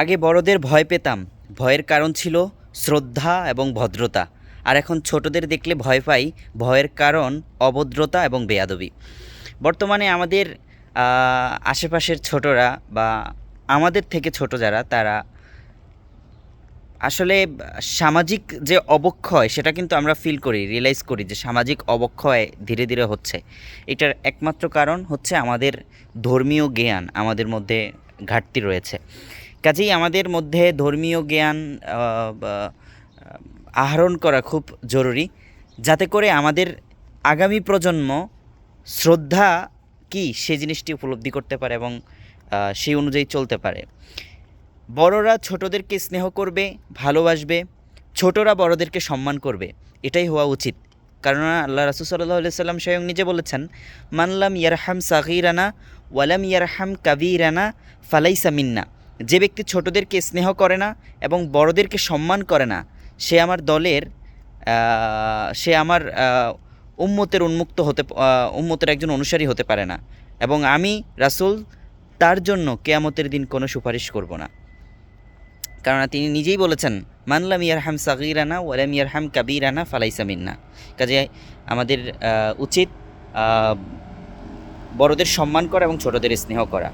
আগে বড়দের ভয় পেতাম। ভয়ের কারণ ছিল শ্রদ্ধা এবং ভদ্রতা। আর এখন ছোটদের দেখলে ভয় পাই, ভয়ের কারণ অভদ্রতা এবং বেয়াদবি। বর্তমানে আমাদের আশেপাশের ছোটরা বা আমাদের থেকে ছোট যারা, তারা আসলে সামাজিক যে অবক্ষয়, সেটা কিন্তু আমরা ফিল করি রিয়েলাইজ করি যে সামাজিক অবক্ষয় ধীরে ধীরে হচ্ছে। এটার একমাত্র কারণ হচ্ছে আমাদের ধর্মীয় জ্ঞান আমাদের মধ্যে ঘাটতি রয়েছে। কাজেই আমাদের মধ্যে ধর্মীয় জ্ঞান আহরণ করা খুব জরুরি। যাতে করে আমাদের আগামী প্রজন্ম শ্রদ্ধা কি সে জিনিসটি উপলব্ধি করতে পারে এবং সেই অনুযায়ী চলতে পারে। বড়রা ছোটদেরকে স্নেহ করবে, ভালোবাসবে, ছোটরা বড়দেরকে সম্মান করবে, এটাই হওয়া উচিত। কারণ আল্লাহ রাসুল সাল্লাহ সাল্লাম স্বয়ং নিজে বলেছেন মানলাম ইয়ারহাম সাগিরানা ওয়ালাম ইয়ারহাম কাবিরানা ফালাইসা মিন্না। যে ব্যক্তি ছোটদেরকে স্নেহ করে না এবং বড়দেরকে সম্মান করে না, সে আমার দলের সে আমার উম্মতের উন্মুক্ত হতে উম্মতের একজন অনুসারী হতে পারে না এবং আমি, রাসুল, তার জন্য কেয়ামতের দিন কোনো সুপারিশ করব না। কেননা তিনি নিজেই বলেছেন মানলাম ইয়ারহাম সাগিরানা ওয়ালাম ইয়ারহাম কাবিরানা ফালাইসা মিন্না। কাজে আমাদের উচিত বড়দের সম্মান করা এবং ছোটদের স্নেহ করা।